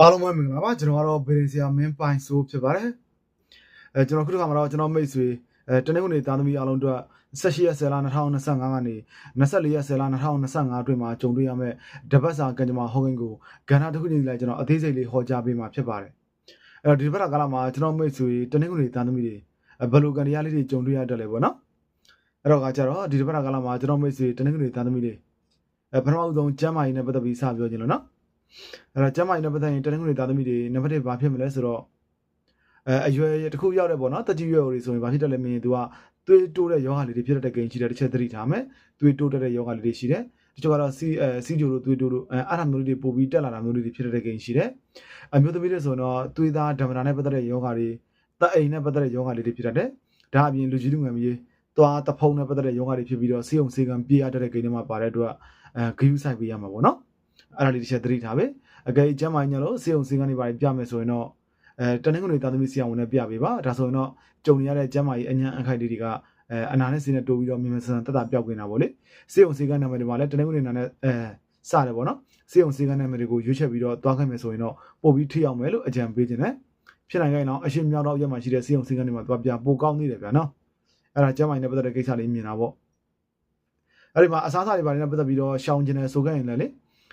အားလုံးပဲမင်္ဂလာပါကျွန်တော်ကတော့ဗီဒီဆရာမင်းပိုင်ဆိုးဖြစ်ပါတယ်အဲကျွန်တော်ခုတစ်ခါမှာတော့ကျွန်တော်မိတ်ဆွေအဲတနင်္ဂနွေသားသမီးအားလုံးအတွက်18ရက်10လ2025ကနေ24ရက်10လ2025အတွင်းမှာကြုံတွေ့ရမယ့်တပတ်စာကံကြမ္မာဟောကင်းကိုကဏ္ဍတစ်ခုချင်းလိုက်ကျွန်တော်အသေးစိတ်လေးဟောကြားပေးမှာဖြစ်ပါတယ်အဲတော့ဒီဘက်ကကာလမှာကျွန်တော်မိတ်ဆွေတနင်္ဂနွေသားသမီးတွေဘယ်လိုကံတရားလေးတွေကြုံတွေ့ရတတ်လဲပေါ့နော်အဲ့တော့ကကြတော့ဒီဘက်ကကာလမှာကျွန်တော်မိတ်ဆွေတနင်္ဂနွေသားသမီးတွေအဲပထမဆုံးကျမ်းမာရေးနဲ့ပတ်သက်ပြီးစပြောခြင်းလို့နော် အဲ့တော့ကျမကြီးနဲ့ပတ်သက်ရင်တနင်္ဂနွေသားသမီးတွေနံပါတ်1ဘာဖြစ်မလဲဆိုတော့အဲအရွယ်တစ်ခုရောက်တဲ့ပေါ့နော်တကြီးရွယ်တွေဆိုရင်ဘာဖြစ်တယ်လဲမင်းသူကသွေးတိုးတဲ့ယောဂလေးတွေဖြစ်တဲ့ကိန်းရှိတယ်တစ်ချက်သတိထားမယ်သွေးတိုးတဲ့ယောဂလေးတွေရှိတယ်တချို့ကတော့စီအဲစီဂျိုတို့သွေးတိုးတို့အဲအဲ့ဒါမျိုးလေးတွေပို့ပြီးတက်လာတာမျိုးလေးတွေဖြစ်တဲ့ကိန်းရှိတယ်အမျိုးသမီးတွေဆိုတော့သွေးသားဓမ္မတာနဲ့ပတ်သက်တဲ့ယောဂတွေတက်အိမ်နဲ့ပတ်သက်တဲ့ယောဂလေးတွေဖြစ်တတ်တယ်ဒါအပြင်လူကြီးလူငယ်မျိုးသွားတဖုံနဲ့ပတ်သက်တဲ့ယောဂတွေဖြစ်ပြီးတော့စီအောင်စီကံပြေးရတဲ့ကိန်းတွေမှာပါတဲ့အတွက်အဲဂယုဆိုင်ပေးရမှာပေါ့နော် အဲ့ဒါလေးတစ်ချက်သတိထားပဲအကယ်ကျမ်းမာညလို့စေုံစင်ကနေပါပြမယ်ဆိုရင်တော့အဲတနင်္ဂနွေသားသမီးဆရာဝန်နဲ့ပြပေးပါဒါဆိုရင်တော့ကြုံရတဲ့ကျမ်းမာရေးအញ្ញံအခိုက်လေးတွေကအဲအနာနဲ့စင်းနဲ့တိုးပြီးတော့မြင်မြင်ဆန်ဆန်တက်တာပျောက်နေတာပေါ့လေစေုံစင်ကနာမည်တွေမှာလည်းတနင်္ဂနွေနာနဲ့အဲစတယ်ပေါ့နော်စေုံစင်ကနာမည်တွေကိုရွေးချက်ပြီးတော့တွားခိုင်းမယ်ဆိုရင်တော့ပို့ပြီးထိအောင်မယ်လို့အကြံပေးခြင်းနဲ့ဖြစ်နိုင်ကြရင်တော့အရှင်မြောက်တော့ရက်မှာရှိတဲ့စေုံစင်ကနေမှာတွားပြပိုကောင်းနေတယ်ဗျာနော်အဲ့ဒါကျမ်းမာရေးနဲ့ပတ်သက်တဲ့ကိစ္စလေးမြင်တာပေါ့အဲ့ဒီမှာအစားအစာတွေပါနေနဲ့ပတ်သက်ပြီးတော့ရှောင်းခြင်းနဲ့ဆိုခဲ့ရင်လည်းလေ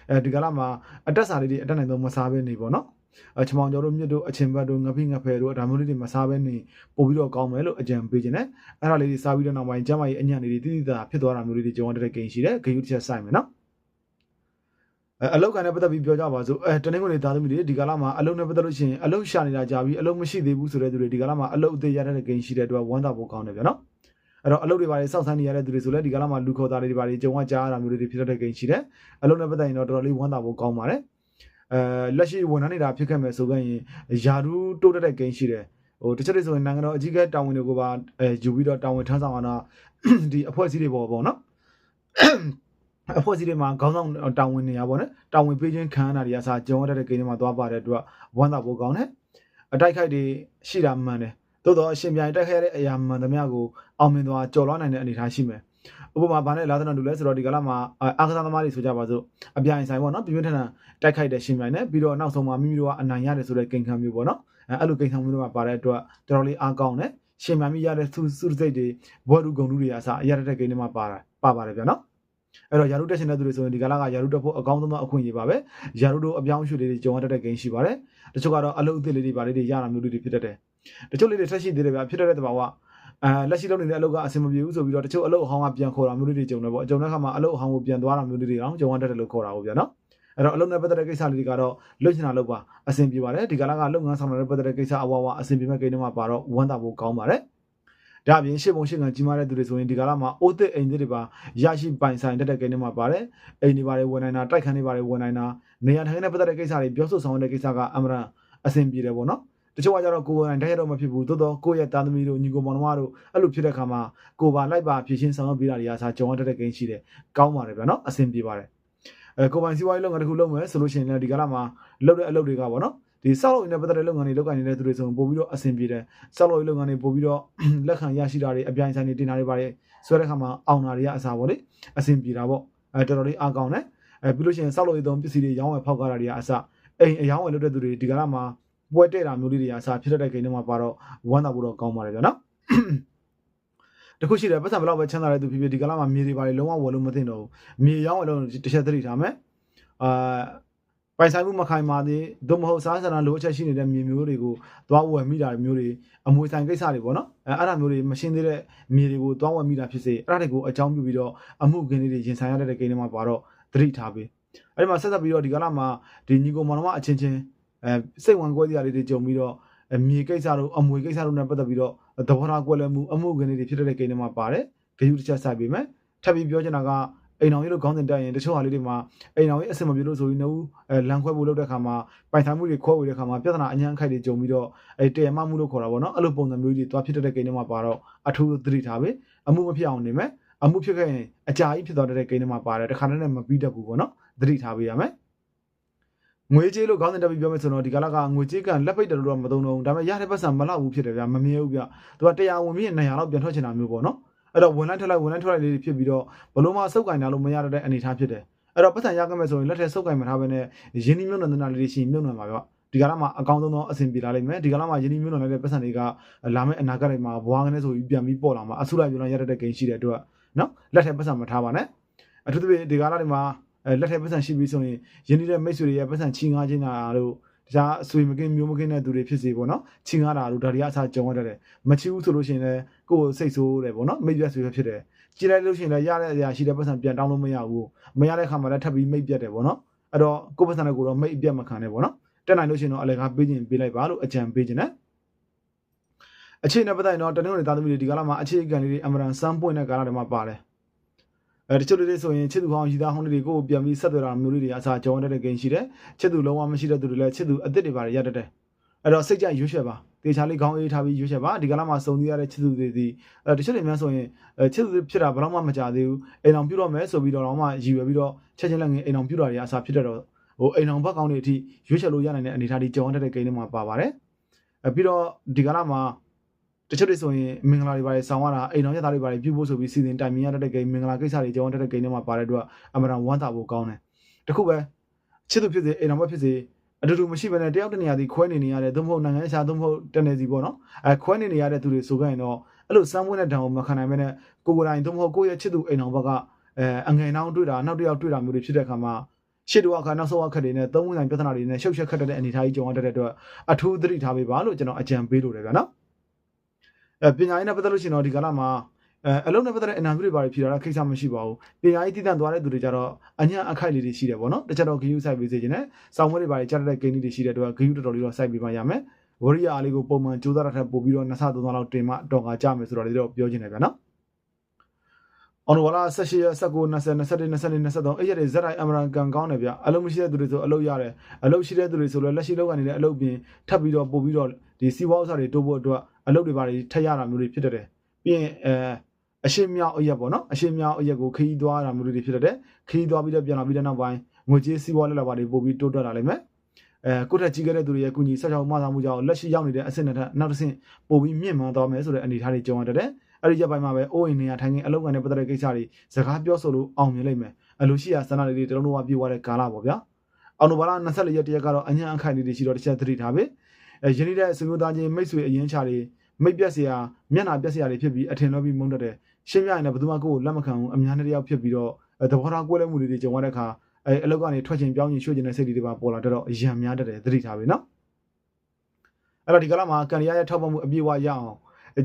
အဲဒီကလာမှာအတက်စာလေးတွေအတက်နိုင်ဆုံးမစားဘဲနေပေါ့နော်အချမောင်ကျော်တို့မြစ်တို့အချင်းဘတ်တို့ငပိငဖယ်တို့ဒါမျိုးလေးတွေမစားဘဲနေပို့ပြီးတော့ကောင်းမယ်လို့အကြံပေးခြင်းနဲ့အဲ့ဒါလေးတွေစားပြီးတော့နောက်ပိုင်းကျမ်းမာရေးအညံ့လေးတွေတိတိကျကျဖြစ်သွားတာမျိုးလေးတွေကြုံရတဲ့ကိန်းရှိတယ်ဂယုတစ်ချက်ဆိုင်မယ်နော်အဲအလောက်ကန်နဲ့ပတ်သက်ပြီးပြောကြပါစို့အဲတနင်္ဂနွေသားသမီးတွေဒီကလာမှာအလုံးနဲ့ပတ်သက်လို့ရှိရင်အလုံးရှာနေတာကြာပြီအလုံးမရှိသေးဘူးဆိုတဲ့သူတွေဒီကလာမှာအလုံးအသေးရတဲ့ကိန်းရှိတဲ့အတွက်ဝမ်းသာဖို့ကောင်းတယ်ဗျာနော် အဲ့တော့အလုပ်တွေပါလေစောင့်ဆိုင်းနေရတဲ့သူတွေဆိုလည်းဒီကလာမှာလူခေါ်သားတွေပါလေကြုံကကြားရတာမျိုးတွေဖြစ်တဲ့ကိန်းရှိတယ်အလုံးနဲ့ပတ်သက်ရင်တော့တော်တော်လေးဝမ်းသာဖို့ကောင်းပါတယ်အဲလက်ရှိဝန်ထမ်းနေတာဖြစ်ခဲ့မယ်ဆိုခဲ့ရင်ယာရူးတိုးတက်တဲ့ကိန်းရှိတယ်ဟိုတချို့တွေဆိုရင်နိုင်ငံတော်အကြီးအကဲတာဝန်တွေကိုပါအဲယူပြီးတော့တာဝန်ထမ်းဆောင်အောင်တော့ဒီအဖွဲ့အစည်းတွေပေါ်ပေါ့နော်အဖွဲ့အစည်းတွေမှာခေါင်းဆောင်တာဝန်နေရပါတော့တာဝန်ပေးခြင်းခံရတာတွေအစားကြုံရတဲ့ကိန်းတွေမှာသွားပါတဲ့အတွက်ဝမ်းသာဖို့ကောင်းတယ်အတိုက်ခိုက်တွေရှိတာမှန်တယ် သို့တော့အရှင်ပြိုင်တိုက်ခိုက်ရတဲ့အရာမှန်သမျှကိုအောင်မြင်သွားကြော်လွှမ်းနိုင်တဲ့အနေအထားရှိမယ်ဥပမာဗာနဲ့လာသနာတူလဲဆိုတော့ဒီကလာမှာအာကစားသမားတွေဆိုကြပါစို့အပြိုင်ဆိုင်ပေါ့နော်ပြင်းပြင်းထန်ထန်တိုက်ခိုက်တဲ့ရှင်ပြိုင်နဲ့ပြီးတော့နောက်ဆုံးမှာမိမိတို့ကအနိုင်ရတယ်ဆိုတဲ့ကိန်းခံမျိုးပေါ့နော်အဲအဲ့လိုကိန်းခံမျိုးတွေမှာပါတဲ့အတွက်တော်တော်လေးအားကောင်းတယ်ရှင်ပြိုင်မိရတဲ့သူစုစိတ်တွေဘွယ်လူဂုံလူတွေအစားအရတဲ့ကိန်းတွေမှာပါတာပါပါတယ်ဗျာနော်အဲ့တော့ယာရုတက်ရှင်တဲ့သူတွေဆိုရင်ဒီကလာကယာရုတက်ဖို့အကောင်းဆုံးသောအခွင့်အရေးပါပဲယာရုတို့အပြောင်းအရွှေ့လေးတွေကြုံရတဲ့ကိန်းရှိပါတယ်တချို့ကတော့အလုပ်အသစ်လေးတွေပါလေးတွေရတာမျိုးလေးတွေဖြစ်တတ်တယ် တချို့လေးတွေဆက်ရှိသေးတယ်ဗျာဖြစ်တတ်တဲ့တဘာဝအဲလက်ရှိလုပ်နေတဲ့အလုပ်ကအဆင်မပြေဘူးဆိုပြီးတော့တချို့အလုပ်အဟောင်းကပြန်ခေါ်တာမျိုးလေးတွေကြုံတယ်ပေါ့အကြုံတဲ့ခါမှာအလုပ်အဟောင်းကိုပြန်သွားတာမျိုးလေးတွေအောင်ကြုံရတတ်တယ်လို့ခေါ်တာဟုတ်ဗျာနော်အဲ့တော့အလုပ်နဲ့ပတ်သက်တဲ့ကိစ္စလေးတွေကတော့လွတ်ချင်တာလုပ်ပါအဆင်ပြေပါတယ်ဒီကလာကလုပ်ငန်းဆောင်တဲ့ပတ်သက်တဲ့ကိစ္စအဝဝအဆင်ပြေမဲ့ကိန်းတွေမှာပါတော့ဝမ်းသာဖို့ကောင်းပါတယ်ဒါအပြင်ရှစ်ပုံရှစ်ငံကြီးမားတဲ့သူတွေဆိုရင်ဒီကလာမှာအိုးသစ်အိမ်သစ်တွေပါရရှိပိုင်ဆိုင်တတ်တဲ့ကိန်းတွေမှာပါတယ်အိမ်တွေပါတယ်ဝင်နိုင်တာတိုက်ခန်းတွေပါတယ်ဝင်နိုင်တာနေရာထိုင်တဲ့ပတ်သက်တဲ့ကိစ္စတွေပြောဆိုဆောင်တဲ့ကိစ္စကအမှန်အဆင်ပြေတယ်ပေါ့နော် တချို့ကကြတော့ကိုယ်တိုင်တိုက်ရတော့မဖြစ်ဘူးသို့တော့ကိုယ့်ရဲ့တာသမီတို့ညီကိုမောင်နှမတို့အဲ့လိုဖြစ်တဲ့ခါမှာကိုပါလိုက်ပါဖြည့်ချင်းဆောင်ရွက်ပေးတာတွေအားစားကြုံရတဲ့ကိန်းရှိတယ်ကောင်းပါတယ်ဗျာနော်အဆင်ပြေပါတယ်အဲကိုပိုင်စီးပွားရေးလုပ်ငန်းတစ်ခုလုပ်မယ်ဆိုလို့ရှိရင်လည်းဒီကလာမှာလုပ်တဲ့အလုပ်တွေကပေါ့နော်ဒီစောက်လို့နေတဲ့ပတ်သက်တဲ့လုပ်ငန်းတွေလုပ်ကိုင်နေတဲ့သူတွေဆိုရင်ပို့ပြီးတော့အဆင်ပြေတယ်စောက်လို့လုပ်ငန်းတွေပို့ပြီးတော့လက်ခံရရှိတာတွေအပြိုင်ဆိုင်တွေတင်တာတွေပါတယ်ဆွဲတဲ့ခါမှာအောင်တာတွေကအစားပေါ့လေအဆင်ပြေတာပေါ့အဲတော်တော်လေးအားကောင်းတယ်အဲပြီးလို့ရှိရင်စောက်လို့ရသုံးပစ္စည်းတွေရောင်းဝယ်ဖောက်ကားတာတွေကအစားအိမ်အယောင်းဝယ်လုပ်တဲ့သူတွေဒီကလာမှာ ပွဲတဲ့တာမျိုးလေးတွေအစားဖြစ်တဲ့ကိန်းတွေမှာပါတော့ဝမ်းသာဖို့တော့ကောင်းပါတယ်ဗျာနော်တခုရှိတယ်ပတ်စံဘလောက်ပဲချမ်းသာတဲ့သူဖြစ်ဖြစ်ဒီကလာမှာမြေတွေပါလေလုံးဝဝယ်လို့မသိတော့ဘူးမြေရောင်းဝယ်လို့တစ်ချက်သတိထားမယ်အာပိုင်ဆိုင်မှုမခိုင်မာသေးသို့မဟုတ်စားစရာလိုအပ်ချက်ရှိနေတဲ့မြေမျိုးတွေကိုသွားဝယ်မိတာမျိုးတွေအမွေဆိုင်ကိစ္စတွေပေါ့နော်အဲအဲ့ဒါမျိုးတွေမရှင်းသေးတဲ့မြေတွေကိုသွားဝယ်မိတာဖြစ်စေအဲ့ဒါတွေကိုအကြောင်းပြုပြီးတော့အမှုခင်းလေးတွေရင်ဆိုင်ရတဲ့ကိန်းတွေမှာပါတော့သတိထားပေးအဲ့ဒီမှာဆက်ဆက်ပြီးတော့ဒီကလာမှာဒီညီကိုမောင်နှမအချင်းချင်း အဲစိတ်ဝင်ကွဲတရားလေးတွေကြုံပြီးတော့မြေကိစ္စတို့အမွေကိစ္စတို့နဲ့ပတ်သက်ပြီးတော့သဘောထားကွဲလွဲမှုအမှုခင်းလေးတွေဖြစ်တဲ့ကိန်းတွေမှာပါတယ်ဂရုတစ်ချက်စိုက်ပေးမယ်ထပ်ပြီးပြောချင်တာကအိမ်တော်ကြီးလို့ခေါင်းစဉ်တက်ရင်တချို့ဟာလေးတွေမှာအိမ်တော်ကြီးအဆင်မပြေလို့ဆိုပြီးနှုတ်အဲလန်ခွဲဖို့လုပ်တဲ့ခါမှာပိုင်ဆိုင်မှုတွေခွဲဝေတဲ့ခါမှာပြဿနာအញ្ញမ်းခိုက်တွေကြုံပြီးတော့အဲတရမမှုလို့ခေါ်တာပေါ့နော်အဲ့လိုပုံစံမျိုးကြီးတွားဖြစ်တဲ့ကိန်းတွေမှာပါတော့အထူးသတိထားပေးအမှုမဖြစ်အောင်နေမယ်အမှုဖြစ်ခဲ့ရင်အကြာကြီးဖြစ်သွားတဲ့ကိန်းတွေမှာပါတယ်တခါတည်းနဲ့မပြီးတတ်ဘူးပေါ့နော်သတိထားပေးရမယ် ငွေကြေးလို့ခေါင်းစဉ်တက်ပြီးပြောမယ်ဆိုတော့ဒီကလာကငွေကြေးကလက်ပိတ်တယ်လို့တော့မသုံးတော့ဘူးဒါပေမဲ့ရတဲ့ပတ်စံမလောက်ဘူးဖြစ်တယ်ဗျာမမြဲဘူးဗျာသူကတရားဝင်ပြီး200လောက်ပြန်ထွက်ချင်တာမျိုးပေါ့နော်အဲ့တော့ဝင်လိုက်ထွက်လိုက်ဝင်လိုက်ထွက်လိုက်လေးဖြစ်ပြီးတော့ဘလို့မှစုပ်ကင်တာလို့မရတဲ့အနေအထားဖြစ်တယ်အဲ့တော့ပတ်စံရကမဲ့ဆိုရင်လက်ထက်စုပ်ကင်မထားဘဲနဲ့ရင်းနှီးမြုပ်နှံတဲ့နာလေးတွေရှိရင်မြုပ်နှံပါဗျဒီကလာမှာအကောင်းဆုံးသောအဆင်ပြေလာလိမ့်မယ်ဒီကလာမှာရင်းနှီးမြုပ်နှံတဲ့ပတ်စံတွေကလာမယ့်အနာဂတ်တွေမှာဘွားကနေဆိုပြီးပြန်ပြီးပေါ်လာမှာအဆုလိုက်ပြောင်းရတဲ့ဂိမ်းရှိတဲ့အတွက်နော်လက်ထက်ပတ်စံမထားပါနဲ့အထူးသဖြင့်ဒီကလာတွေမှာ လက်ထက်ပတ်စံရှိပြီးဆိုရင်ရင်းနှီးတဲ့မိတ်ဆွေတွေရဲ့ပတ်စံချီငါချင်းတာတို့တခြားအဆွေမကင်းမျိုးမကင်းတဲ့သူတွေဖြစ်စေပေါ့နော်ချီငါတာတို့ဒါတွေကအစားကြုံရတတ်တယ်မချီဘူးဆိုလို့ရှိရင်လည်းကိုယ်စိတ်ဆိုးတယ်ပေါ့နော်မိတ်ပြတ်ဆွေဖြစ်တယ်ကြည့်လိုက်လို့ရှိရင်လည်းရတဲ့အရာရှိတဲ့ပတ်စံပြန်တောင်းလို့မရဘူးမရတဲ့ခါမှာလည်းထပ်ပြီးမိတ်ပြတ်တယ်ပေါ့နော်အဲ့တော့ကိုယ်ပတ်စံနဲ့ကိုယ်တော့မိတ်အပြတ်မခံနဲ့ပေါ့နော်တက်နိုင်လို့ရှိရင်တော့အလကားပေးခြင်းပေးလိုက်ပါလို့အကြံပေးခြင်းနဲ့အခြေအနေပတ်သက်ရင်တော့တနင်္ဂနွေသားသမီးတွေဒီကာလမှာအခြေခံလေးတွေအမရန်စမ်းပွင့်တဲ့ကာလတွေမှာပါတယ် အဲတချို့တွေဆိုရင်ချစ်သူဟောင်းရည်သားဟောင်းတွေကိုပြန်ပြီးဆက်သွယ်တာမျိုးလေးတွေအစားကြောင်းတဲ့ဂိမ်းရှိတယ်ချစ်သူလုံးဝမရှိတဲ့သူတွေလည်းချစ်သူအစ်စ်တွေပါတယ်ရတတ်တယ်အဲ့တော့စိတ်ကြရွှေ့ချက်ပါတေချာလေးခေါင်းအေးထားပြီးရွှေ့ချက်ပါဒီကလာမှာစုံသီးရတဲ့ချစ်သူတွေဒီအဲတချို့တွေများဆိုရင်အဲချစ်သူဖြစ်တာဘယ်တော့မှမကြသေးဘူးအိမ်အောင်ပြုတော့မယ်ဆိုပြီးတော့တော့မှရည်ရွယ်ပြီးတော့ချက်ချင်းလက်ငင်းအိမ်အောင်ပြုတာတွေအစားဖြစ်တတ်တော့ဟိုအိမ်အောင်ဘက်ကောင်းတွေအထိရွှေ့ချက်လို့ရနိုင်တဲ့အနေအထားတွေကြောင်းတဲ့ဂိမ်းတွေမှာပါပါတယ်အဲပြီးတော့ဒီကလာမှာ တချို့တွေဆိုရင်မင်္ဂလာတွေပါတယ်ဆောင်းရတာအိမ်တော်ရသားတွေပါတယ်ပြုဖို့ဆိုပြီးစီစဉ်တိုင်မင်ရတဲ့ဂိမ်းမင်္ဂလာကိစ္စတွေကြောင်းတဲ့ဂိမ်းတွေမှာပါတဲ့အတွက်အမှန်တန်ဝမ်းသာဖို့ကောင်းတယ်တခုပဲချစ်သူဖြစ်စေအိမ်တော်ဘက်ဖြစ်စေအတူတူမရှိဘဲနဲ့တယောက်တနေရာစီခွဲနေနေရတယ်သို့မဟုတ်နိုင်ငံခြားသို့မဟုတ်တနေစီပေါ့နော်အဲခွဲနေနေရတဲ့သူတွေဆိုကြရင်တော့အဲ့လိုစမ်းမွေးတဲ့တံကိုမခံနိုင်ဘဲနဲ့ကိုကိုယ်တိုင်သို့မဟုတ်ကိုယ့်ရဲ့ချစ်သူအိမ်တော်ဘက်ကအဲအငယ်နှောင်းတွေ့တာနောက်တစ်ယောက်တွေ့တာမျိုးတွေဖြစ်တဲ့အခါမှာရှစ်တူအခါနောက်ဆုံးအခက်တွေနဲ့သုံးဝင်ဆိုင်ပြဿနာတွေနဲ့ရှုပ်ရှက်ခက်တဲ့အနေအထားကြီးကြုံရတဲ့အတွက်အထူးသတိထားပေးပါလို့ကျွန်တော်အကြံပေးလိုတယ်ဗျာနော်အဲ ပညာရေးနဲ့ပတ်သက်လို့ရှိရင်တော့ဒီကာလမှာအဲအလုံးနဲ့ပတ်သက်တဲ့အနာဂတ်တွေဘာတွေဖြေတာတော့ခိစ္စမရှိပါဘူးပညာရေးတည်တံ့သွားတဲ့သူတွေကြတော့အညာအခိုက်လေးတွေရှိတယ်ပေါ့နော်တခြားတော့ဂယူဆိုင်ပေးစေခြင်းနဲ့စောင်းမွေးတွေဘာတွေကြားတဲ့ဂိမ်းတွေရှိတဲ့အတွက်ဂယူတော်တော်လေးတော့စိုက်ပေးမှရမယ်ဝရိယအားလေးကိုပုံမှန်ကြိုးစားရတဲ့ပို့ပြီးတော့နှစ်ဆသုံးဆလောက်တင်မှတော့ကကြမယ်ဆိုတော့လေးတော့ပြောချင်တယ်ဗျာနော်အော်နိုဝလာ18ရက်19 20 21 22 23အဲ့ရက်တွေဇက်တိုင်းအမရန်ကန်ကောင်းတယ်ဗျအလုံးမရှိတဲ့သူတွေဆိုအလုံးရတယ်အလုံးရှိတဲ့သူတွေဆိုလည်းလက်ရှိလောက်ကနေတဲ့အလုံးပြင်ထပ်ပြီးတော့ပို့ပြီးတော့ ဒီစီးပွားဥစ္စာတွေတိုးဖို့အတွက်အလုပ်တွေပါတွေထက်ရတာမျိုးတွေဖြစ်တတ်တယ်ပြီးရင်အဲအရှိမြောက်အရက်ပေါ့နော်အရှိမြောက်အရက်ကိုခရီးသွားတာမျိုးတွေဖြစ်တတ်တယ်ခရီးသွားပြီးတော့ပြန်လာပြီးတဲ့နောက်ပိုင်းငွေကြေးစီးပွားလက်လာပါတွေပို့ပြီးတိုးတက်လာလိမ့်မယ်အဲကိုယ့်ထက်ကြီးခဲ့တဲ့သူတွေရဲ့ကုညီဆက်ချောင်းမဆောင်မှုကြောင့်လက်ရှိရောက်နေတဲ့အဆင့်နဲ့နောက်တစ်ဆင့်ပို့ပြီးမြင့်မားသွားမယ်ဆိုတဲ့အနေအထားတွေကြုံရတတ်တယ်အဲ့ဒီရက်ပိုင်းမှာပဲအိုးအိမ်နေရထိုင်ခင်အလုပ်ကနေပတ်သက်တဲ့ကိစ္စတွေစကားပြောဆိုလို့အောင်မြင်လိမ့်မယ်အလိုရှိရာဆန္ဒလေးတွေတလုံးလုံးဝပြေသွားတဲ့ကာလပေါ့ဗျာအော်နိုဘာလာ24ရက်တရက်ကတော့အញ្ញံအခိုင်လေးတွေရှိတော့တစ်ချက်သတိထားပေးအဲ ယင်းနေတဲ့ဆွေမျိုးသားချင်းမိတ်ဆွေအရင်ချာတွေမိတ်ပြက်စရာမျက်နှာပြက်စရာတွေဖြစ်ပြီးအထင်လွဲပြီးမုန်းတတ်တယ်ရှင်းပြရင်လည်းဘယ်သူမှကိုယ်ကိုလက်မခံဘူးအများနဲ့တယောက်ဖြစ်ပြီးတော့သဘောထားကွဲလွဲမှုတွေကြုံရတဲ့အခါအဲအလုပ်ကနေထွက်ချင်ပြောင်းချင်ရွှေ့ချင်တဲ့စိတ်တွေပါပေါ်လာတော့အယံများတတ်တယ်သတိထားပေးနော်အဲ့တော့ဒီကလာမှာကန်ရီယာရဲ့ထောက်ပံ့မှုအပြည့်အဝရအောင်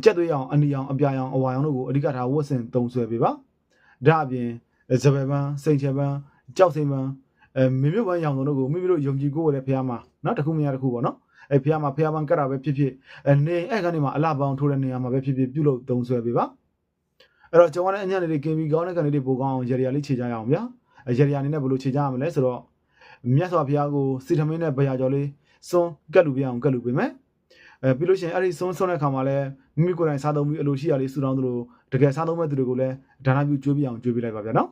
ကြက်သွေးအောင်အနီအောင်အပြာရောင်အဝါရောင်တို့ကိုအဓိကထားဝတ်ဆင်သုံးဆွဲပေးပါဒါအပြင်ဇပယ်ပန်းစိန်ချယ်ပန်းကြောက်စိန်ပန်းအဲမိမိပန်းရောင်တို့ကိုမိမိတို့ယုံကြည်ကိုရတဲ့ဖះမှာနော်တခုမရတခုပေါ့နော် အဲဖះမှာဖះပန်းကတ်တာပဲဖြစ်ဖြစ်အနေအဲ့ကနေမှာအလှပေါင်းထိုးတဲ့နေရာမှာပဲဖြစ်ဖြစ်ပြုလုပ်သုံးဆွဲပေးပါအဲ့တော့ကျွန်တော်လည်းအညံ့လေးကင်ပြီးကောင်းတဲ့ကန်လေးပိုကောင်းအောင်ရေရီယာလေးခြေကြရအောင်ဗျာရေရီယာအနေနဲ့ဘယ်လိုခြေကြရမလဲဆိုတော့မြတ်စွာဘုရားကိုစီထမင်းနဲ့ဗရာကျော်လေးစွန်းကတ်လူပြအောင်ကတ်လူပေးမယ်အဲပြီးလို့ရှိရင်အဲ့ဒီဆုံးဆုံးတဲ့ခါမှာလည်းမိမိကိုယ်တိုင်စားသုံးပြီးအလိုရှိရလေးဆူတောင်းသလိုတကယ်စားသုံးမဲ့သူတွေကိုလည်းဒါနပြုကျွေးပြအောင်ကျွေးပြလိုက်ပါဗျာနော်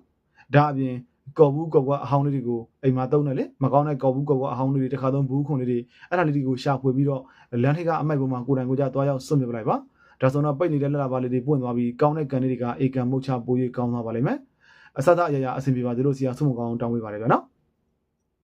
ဒါအပြင် ကော်ဘူးကော်ကွာအဟောင်းလေးတွေကိုအိမ်မှာတုံးတယ်လေမကောင်းတဲ့ကော်ဘူးကော်ကွာအဟောင်းလေးတွေတစ်ခါသုံးဘူးခွန်လေးတွေအဲ့ဒါလေးတွေကိုရှာဖွေပြီးတော့လမ်းထိပ်ကအမိုက်ပေါ်မှာကိုယ်တိုင်ကိုယ်ကြသွားရောက်စွန့်ပြပလိုက်ပါဒါဆိုတော့ပိတ်နေတဲ့လက်လာပါလေးတွေပွင့်သွားပြီးကောင်းတဲ့ကန်လေးတွေကအေကန်မုတ်ချပိုး၍ကောင်းသွားပါလိမ့်မယ်အစသအရာရာအဆင်ပြေပါသေးလို့ဆရာဆုမကောင်းတောင်းပေးပါလေဗျာနော်